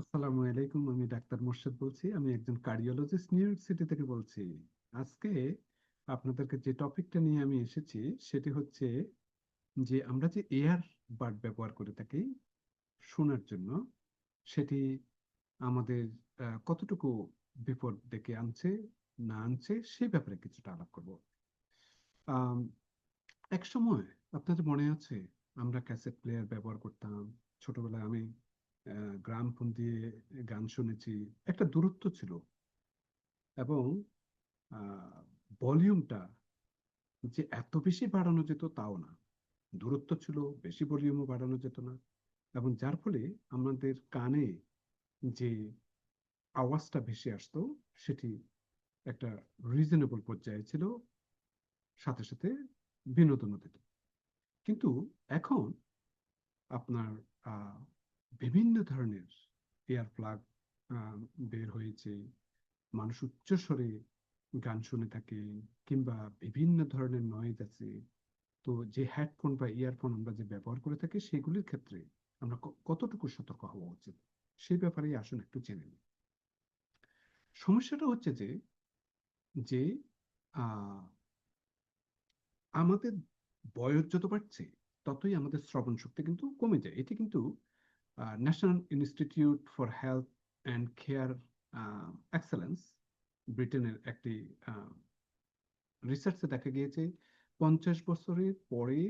আসসালামু আলাইকুম, আমি ডাক্তার মোর্শেদ বলছি, আমি একজন কার্ডিওলজিস্ট নিউ ইয়র্ক সিটি থেকে বলছি। আজকে আপনাদেরকে যে টপিকটা নিয়ে আমি এসেছি, সেটি হচ্ছে যে আমরা যে এয়ার বাড ব্যবহার করে থাকি শোনার জন্য, সেটি আমাদের কতটুকু বিপদ ডেকে আনছে, না আনছে সেই ব্যাপারে কিছুটা আলাপ করব। এক সময় আপনাদের মনে আছে, আমরা ক্যাসেট প্লেয়ার ব্যবহার করতাম, ছোটবেলায় আমি গ্রাম ফোন দিয়ে গান শুনেছি একটা দূরত্ব ছিল। এবং ভলিউমটা যে এত বেশি বাড়ানো যেত তাও না। দূরত্ব ছিল বেশি ভলিউমও বাড়ানো যেত না। এবং যার ফলে আমাদের কানে যে আওয়াজটা ভেসে আসতো সেটি একটা রিজনেবল পর্যায়ে ছিল। সাথে সাথে বিনোদনও দিত। কিন্তু এখন আপনার আহ, বিভিন্ন ধরনের এয়ার প্লাগ বের হয়েছে। মানুষ উচ্চস্বরে গান শুনে থাকে কিংবা বিভিন্ন ধরনের নয়েজ আছে। তো যে হেডফোন বা ইয়ারফোন আমরা যে ব্যবহার করে থাকি, সেগুলির ক্ষেত্রে আমরা কতটুকু সতর্ক হওয়া উচিত? সেই ব্যাপারেই আসুন একটু জেনে নিই। সমস্যাটা হচ্ছে যে যে আমাদের বয়স যত বাড়ছে, ততই আমাদের শ্রবণ শক্তি কিন্তু কমে যায়। এটি কিন্তু National Institute for Health and Care Excellence ব্রিটেনের একটি রিসার্চে দেখা গিয়েছে, পঞ্চাশ বছরের পরে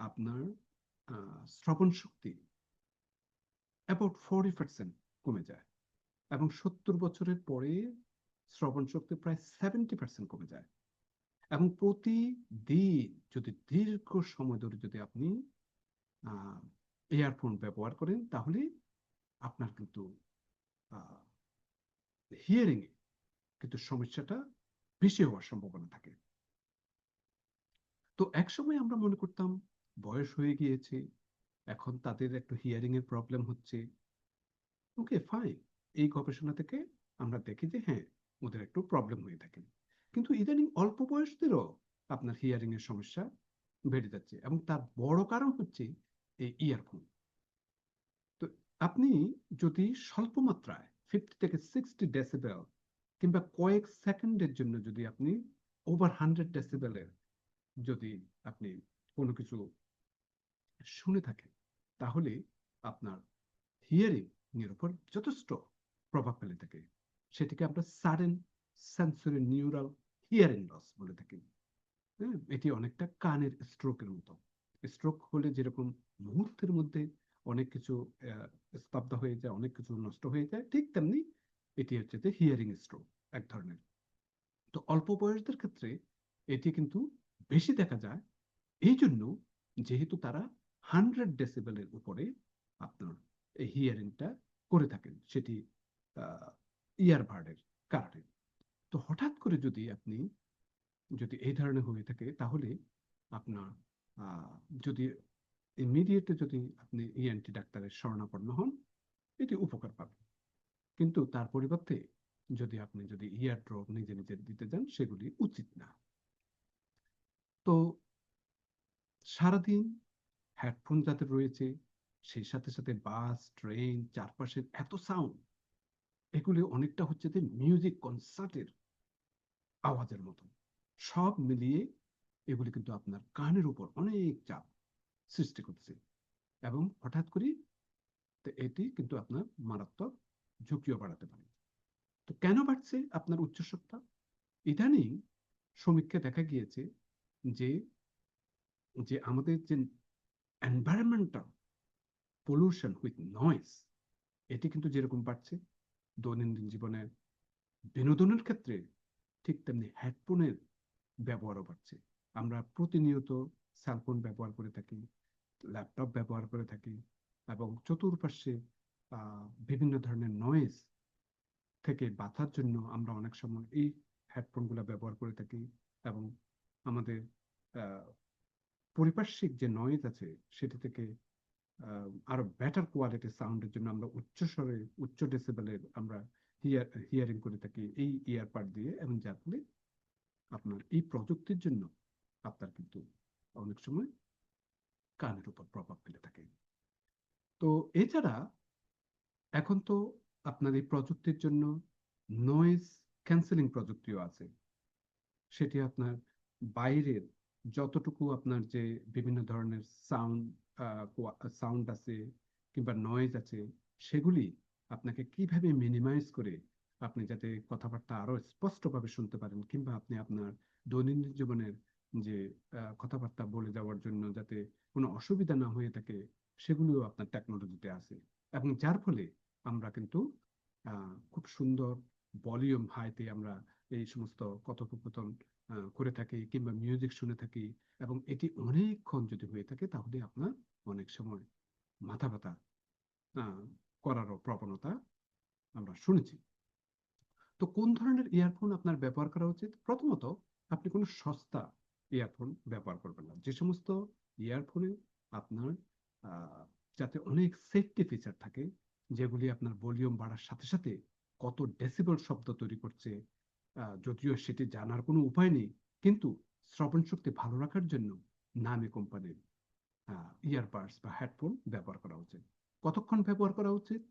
আপনার শ্রবণ শক্তি অ্যাবাউট ফোরটি পার্সেন্ট কমে যায় এবং সত্তর বছরের পরে শ্রবণ শক্তি প্রায় সেভেন্টি পার্সেন্ট কমে যায়। এবং প্রতিদিন যদি দীর্ঘ সময় ধরে যদি আপনি ইয়ারফোন ব্যবহার করেন, তাহলে আপনার কিন্তু হিয়ারিং এ কিন্তু সমস্যাটা বেশি হওয়ার সম্ভাবনা থাকে। তো একসময় আমরা মনে করতাম, বয়স হয়ে গিয়েছে, এখন তাদের একটু হিয়ারিং এর প্রবলেম হচ্ছে। ওকে ফাইন এই গবেষণা থেকে আমরা দেখি যে হ্যাঁ ওদের একটু প্রবলেম হয়ে থাকে। কিন্তু ইদানিং অল্প বয়সদেরও আপনার হিয়ারিং এর সমস্যা বেড়ে যাচ্ছে এবং তার বড় কারণ হচ্ছে এই ইয়ারফোন তো আপনি যদি স্বল্প মাত্রায় ফিফটি থেকে সিক্সটি ডেসিবেল কিংবা কয়েক সেকেন্ডের জন্য যদি আপনি ওভার হান্ড্রেড ডেসিবেলের যদি আপনি কোনো কিছু শুনে থাকেন, তাহলে আপনার হিয়ারিং এর উপর যথেষ্ট প্রভাব ফেলে থাকে। সেটিকে আমরা sudden sensory neural hearing loss বলে থাকি। হ্যাঁ এটি অনেকটা কানের স্ট্রোকের মতো। স্ট্রোক হলে যেরকম মুহূর্তের মধ্যে অনেক কিছু স্তব্ধ হয়ে যায়, অনেক কিছু নষ্ট হয়ে যায়, ঠিক তেমনি এটি হচ্ছে যে হিয়ারিং স্ট্রোক এক ধরনের। তো অল্প বয়সদের ক্ষেত্রে এটি কিন্তু বেশি দেখা যায়। এই জন্য যেহেতু তারা হান্ড্রেড ডেসিবেলের উপরে আপনার এই হিয়ারিংটা করে থাকেন, সেটি ইয়ারবার্ডের কারণে। তো হঠাৎ করে যদি আপনি, যদি এই ধরনের হয়ে থাকে, তাহলে আপনার যদি ইমিডিয়েটলি যদি আপনি ইএনটি ডাক্তারের শরণাপন্ন হন, এটি উপকার পাবেন। কিন্তু তার পরিবর্তে যদি আপনি যদি ইয়ার ড্রপ নিজে নিজে দিতে যান, সেগুলি উচিত না। তো সারাদিন হেডফোন যাদের রয়েছে, সেই সাথে সাথে বাস ট্রেন চারপাশের এত সাউন্ড এগুলি অনেকটা হচ্ছে যে মিউজিক কনসার্টের আওয়াজের মতো সব মিলিয়ে এগুলি কিন্তু আপনার কানের উপর অনেক চাপ সৃষ্টি করছে এবং হঠাৎ করে এটি কিন্তু আপনার মারাত্মক ঝুঁকিও বাড়াতে পারে। তো কেন বাড়ছে আপনার উচ্চস্বরটা ইদানিং সমীক্ষা দেখা গিয়েছে যে যে আমাদের যে এনভায়রনমেন্টাল পলিউশন উইথ নয়েস এটি কিন্তু যেরকম বাড়ছে, দৈনন্দিন জীবনে বিনোদনের ক্ষেত্রে ঠিক তেমনি হেডফোনের ব্যবহারও বাড়ছে। আমরা প্রতিনিয়ত সেলফোন ব্যবহার করে থাকি ল্যাপটপ ব্যবহার করে থাকি এবং চতুর্পাশ্বে আহ, বিভিন্ন ধরনের নয়েজ থেকে বাঁচার জন্য আমরা অনেক সময় এই হেডফোনগুলো ব্যবহার করে থাকি এবং আমাদের পরিপার্শ্বিক যে নয়েজ আছে সেটি থেকে আরও বেটার কোয়ালিটি সাউন্ডের জন্য আমরা উচ্চ স্বরে উচ্চ ডেসিবেলের আমরা হিয়ার হিয়ারিং করে থাকি এই ইয়ারপাড দিয়ে এবং যার ফলে আপনার এই প্রযুক্তির জন্য আপনার কিন্তু অনেক সময় কানের উপর প্রভাব ফেলে থাকে। তো এছাড়া এখন তো আপনার এই প্রযুক্তির জন্য নয়েজ ক্যান্সেলিং প্রযুক্তিও আছে। সেটি আপনার বাইরের যতটুকু আপনার যে বিভিন্ন ধরনের সাউন্ড সাউন্ড আছে কিংবা নয়েজ আছে, সেগুলি আপনাকে কীভাবে মিনিমাইজ করে আপনি যাতে কথাবার্তা আরও স্পষ্টভাবে শুনতে পারেন কিংবা আপনি আপনার দৈনন্দিন জীবনের যে কথাবার্তা বলে যাওয়ার জন্য যাতে কোনো অসুবিধা না হয়ে থাকে, সেগুলিও আপনার টেকনোলজিতে আছে। এবং যার ফলে আমরা কিন্তু খুব সুন্দর ভলিউম হাইতে আমরা এই সমস্ত কথোপকথন করে থাকি কিংবা মিউজিক শুনে থাকি এবং এটি অনেকক্ষণ যদি হয়ে থাকে তাহলে আপনার অনেক সময় মাথা ব্যথা করারও প্রবণতা আমরা শুনেছি। তো কোন ধরনের ইয়ারফোন আপনার ব্যবহার করা উচিত? প্রথমত আপনি কোনো সস্তা ইয়ারফোন ব্যবহার করবেন না। যে সমস্ত ইয়ারফোনে আপনার যাতে অনেক সেফটি ফিচার থাকে, যেগুলি আপনার ভলিউম বাড়ার সাথে সাথে কত ডেসিবল শব্দ তৈরি করছে যদিও সেটি জানার কোনো উপায় নেই, কিন্তু শ্রবণ শক্তি ভালো রাখার জন্য নামে কোম্পানির ইয়ারবাডস বা হেডফোন ব্যবহার করা উচিত। কতক্ষণ ব্যবহার করা উচিত?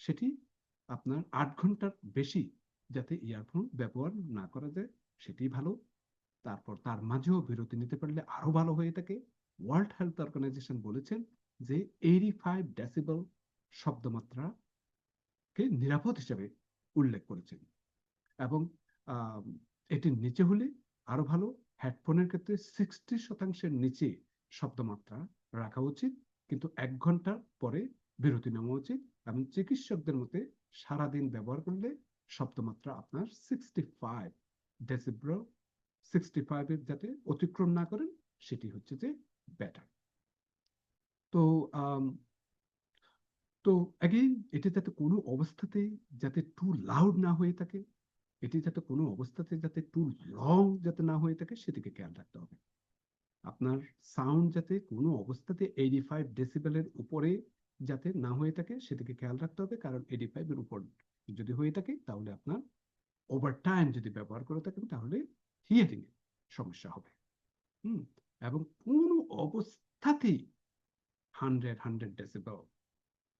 সেটি আপনার আট ঘণ্টার বেশি যাতে ইয়ারফোন ব্যবহার না করা যায় সেটি ভালো। তারপর তার মাঝেও বিরতি নিতে পারলে আরও ভালো হয়ে থাকে। ওয়ার্ল্ড হেলথ অর্গানাইজেশন বলেছেন যে এইটি ফাইভ ডেসিবল শব্দমাত্রাকে নিরাপদ হিসেবে উল্লেখ করেছেন। এবং এটির নিচে হলে আরও ভালো হেডফোনের ক্ষেত্রে সিক্সটি শতাংশের নিচে শব্দমাত্রা রাখা উচিত, কিন্তু এক ঘণ্টার পরে বিরতি নেওয়া উচিত এবং চিকিৎসকদের মতে সারাদিন ব্যবহার করলে শব্দমাত্রা আপনার সিক্সটি ফাইভ ডেসিব্রো সিক্সটি ফাইভের যাতে অতিক্রম না করেন, সেটি হচ্ছে যে বেটার তো তো অ্যাগেইন এটি যাতে কোনো অবস্থাতেই যাতে টু লাউড না হয়ে থাকে, এটি যাতে কোনো অবস্থাতে যাতে টু লং যাতে না হয়ে থাকে সেদিকে খেয়াল রাখতে হবে। আপনার সাউন্ড যাতে কোনো অবস্থাতে এইটি ফাইভ ডেসিবেলের উপরে যাতে না হয়ে থাকে সেদিকে খেয়াল রাখতে হবে। কারণ এইটি ফাইভের উপর যদি হয়ে থাকে, তাহলে আপনার ওভার টাইম যদি ব্যবহার করে থাকেন, তাহলে হিয়ারিং এ সমস্যা হবে। হুম, এবং কোনো অবস্থাতেই হান্ড্রেড হান্ড্রেড ডেসিবেল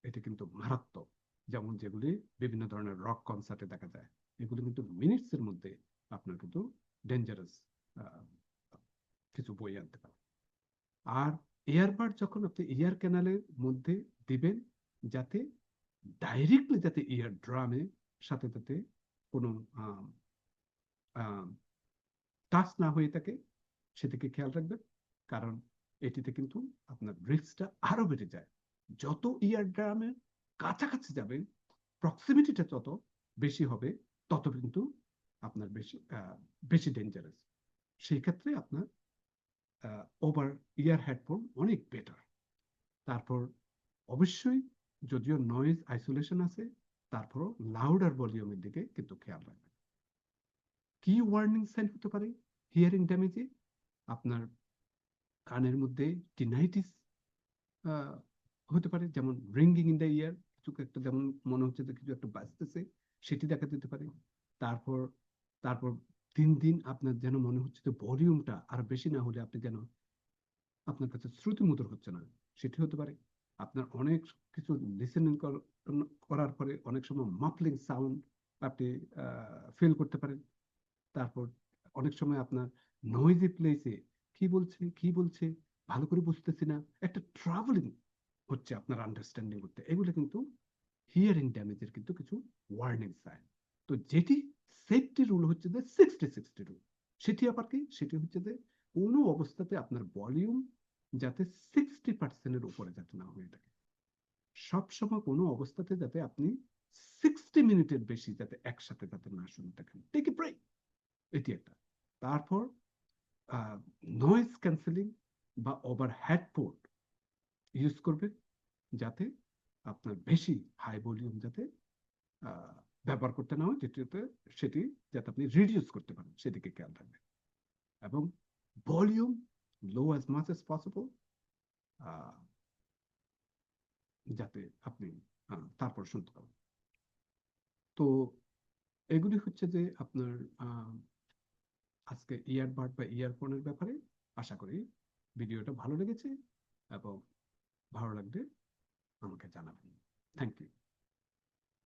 এটি কিন্তু মারাত্মক। যেমন যেগুলি বিভিন্ন ধরনের রক কনসার্টে দেখা যায়, এগুলি কিন্তু মিনিটস এর মধ্যে আপনার কিন্তু ডেঞ্জারাস কিছু বই আনতে পারে। আর এয়ারবাড যখন আপনি এয়ার ক্যানালের মধ্যে দিবেন, যাতে ডাইরেক্টলি যাতে এয়ার ড্রামে সাথে সাথে কোনো টাচ না হয়ে থাকে সেদিকে খেয়াল রাখবেন। কারণ এটিতে কিন্তু আপনার রিস্কটা আরও বেড়ে যায়। যত ইয়ার ড্রামের কাছাকাছি যাবেন প্রক্সিমিটিটা তত বেশি হবে, তত কিন্তু আপনার বেশি বেশি ডেঞ্জারাস সেই ক্ষেত্রে আপনার ওভার ইয়ার হেডফোন অনেক বেটার তারপর অবশ্যই যদিও নয়েজ আইসোলেশন আছে, তারপরও লাউডার ভলিউমের দিকে কিন্তু খেয়াল রাখবেন। কি ওয়ার্নিং সাইন হতে পারে? হিয়ারিং ড্যামেজে আপনার কানের মধ্যে টিনাইটিস হতে পারে, যেমন রিঙ্গিং ইন দ্য ইয়ার কিছু একটা যেমন মনে হচ্ছে যে কিছু একটা বাজতেছে, সেটি দেখা দিতে পারে। তারপর তারপর দিন দিন আপনার যেন মনে হচ্ছে যে ভলিউমটা আর বেশি না হলে আপনি যেন আপনার কাছে শ্রুতিমধুর হচ্ছে না, সেটি হতে পারে। আপনার অনেক কিছু লিসেনিং করার পরে অনেক সময় মাফলিং সাউন্ড আপনি ফিল করতে পারেন। তারপর অনেক সময় আপনার নয়েজি প্লেসে কি বলছে কি বলছে, ভালো করে বুঝতেছি না। একটা ট্রাভেলিং হচ্ছে আপনার আন্ডারস্ট্যান্ডিং করতে। এগুলো কিন্তু হিয়ারিং ড্যামেজের কিন্তু কিছু ওয়ার্নিং সাইন তো যেটি সেফটি রুল হচ্ছে যে সিক্সটি সিক্সটি রুল সেটি আবার কি? সেটি হচ্ছে যে কোনো অবস্থাতে আপনার ভলিউম যাতে সিক্সটি পার্সেন্টের উপরে যাতে না হয়ে থাকে। সবসময় কোনো অবস্থাতে যাতে আপনি সিক্সটি মিনিটের বেশি যাতে একসাথে যাতে না শুনে থাকেন। টেক এ ব্রেক এটি একটা। তারপর নয়েজ ক্যান্সেলিং বা ওভার হেডফোন ইউজ করবেন যাতে আপনার বেশি হাই ভলিউম যাতে ব্যবহার করতে না হয় যেটিতে সেটি যাতে আপনি রিডিউস করতে পারেন, সেদিকে খেয়াল রাখবেন। এবং volume low as much as possible যাতে আপনি তারপর শুনতে পারেন। তো, এগুলি হচ্ছে যে আপনার আজকে ইয়ারবাড বা ইয়ারফোনের ব্যাপারে আশা করি ভিডিওটা ভালো লেগেছে এবং ভালো লাগলে আমাকে জানাবেন। Thank you